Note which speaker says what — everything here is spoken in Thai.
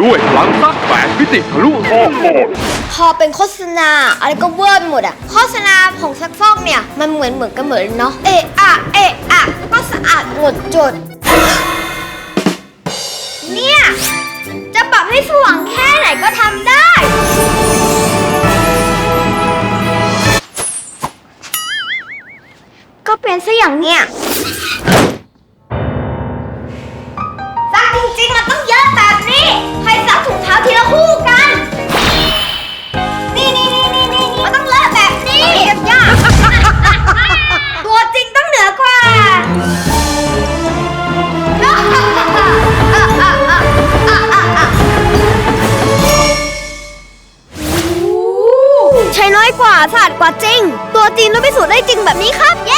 Speaker 1: ด้วยพลังซักแปดมิติทะลุโอ้โห
Speaker 2: พอเป็นโฆษณาอะไรก็เวอร์ไปหมดอะโฆษณาผงซักฟอกเนี่ย มันเหมือนเหมือนกันเหมือนเนาะเอะอะเอะอะก็สะอาดหมดจด เนี่ย จะปรับให้สว่างแค่ไหนก็ทำได้ ก็เป็นซะอย่างเนี้ยซักจริงๆมันต้อง น้อยกว่าสะอาดกว่าจริง ตัวจริงต้องพิสูจน์ได้จริงแบบนี้ครับ เย้